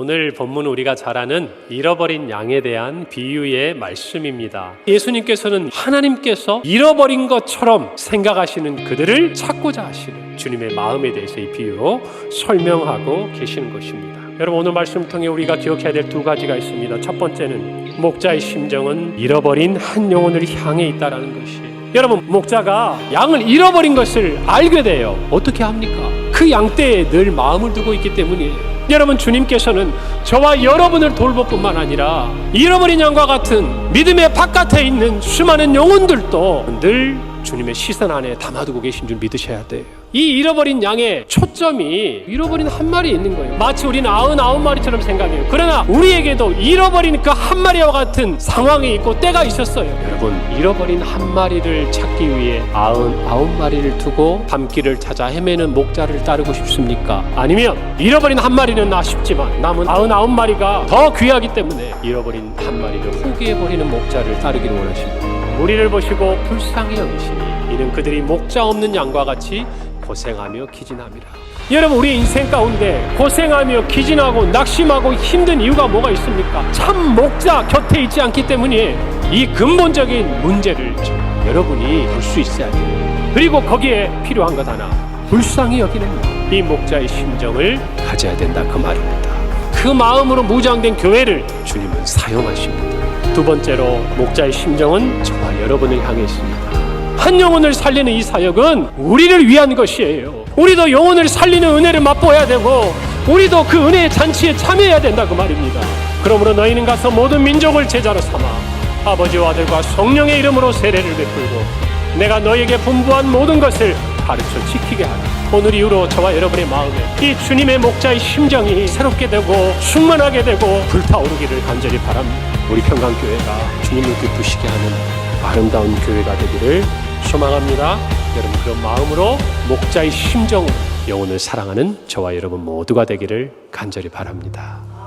오늘 본문 우리가 잘 아는 잃어버린 양에 대한 비유의 말씀입니다. 예수님께서는 하나님께서 잃어버린 것처럼 생각하시는 그들을 찾고자 하시는 주님의 마음에 대해서 이 비유로 설명하고 계시는 것입니다. 여러분 오늘 말씀 통해 우리가 기억해야 될 두 가지가 있습니다. 첫 번째는 목자의 심정은 잃어버린 한 영혼을 향해 있다라는 것이에요. 여러분 목자가 양을 잃어버린 것을 알게 돼요. 어떻게 합니까? 그 양떼에 늘 마음을 두고 있기 때문이에요. 여러분 주님께서는 저와 여러분을 돌볼 뿐만 아니라 잃어버린 양과 같은 믿음의 바깥에 있는 수많은 영혼들도 늘 주님의 시선 안에 담아두고 계신 줄 믿으셔야 돼요. 이 잃어버린 양의 초점이 잃어버린 한 마리에 있는 거예요. 마치 우리는 아흔 아홉 마리처럼 생각해요. 그러나 우리에게도 잃어버린 그 한 마리와 같은 상황이 있고 때가 있었어요. 여러분, 잃어버린 한 마리를 찾기 위해 아흔 아홉 마리를 두고 밤길을 찾아 헤매는 목자를 따르고 싶습니까? 아니면 잃어버린 한 마리는 아쉽지만 남은 아흔 아홉 마리가 더 귀하기 때문에 잃어버린 한 마리를 포기해버리는 목자를 따르기를 원하십니다. 우리를 보시고 불쌍히 여기시니 이는 그들이 목자 없는 양과 같이 고생하며 기진함이라. 여러분 우리 인생 가운데 고생하며 기진하고 낙심하고 힘든 이유가 뭐가 있습니까? 참 목자 곁에 있지 않기 때문에 이 근본적인 문제를 여러분이 볼 수 있어야 돼요. 그리고 거기에 필요한 것 하나 불쌍히 여기는 이 목자의 심정을 가져야 된다 그 말입니다. 그 마음으로 무장된 교회를 주님은 사용하십니다. 두 번째로 목자의 심정은 저와 여러분을 향해 있습니다. 한 영혼을 살리는 이 사역은 우리를 위한 것이에요. 우리도 영혼을 살리는 은혜를 맛보아야 되고 우리도 그 은혜의 잔치에 참여해야 된다 그 말입니다. 그러므로 너희는 가서 모든 민족을 제자로 삼아 아버지와 아들과 성령의 이름으로 세례를 베풀고 내가 너에게 분부한 모든 것을 가르쳐 지키게 하라. 오늘 이후로 저와 여러분의 마음에 이 주님의 목자의 심정이 새롭게 되고 충만하게 되고 불타오르기를 간절히 바랍니다. 우리 평강교회가 주님을 기쁘시게 하는 아름다운 교회가 되기를 소망합니다. 여러분 그런 마음으로 목자의 심정으로 영혼을 사랑하는 저와 여러분 모두가 되기를 간절히 바랍니다.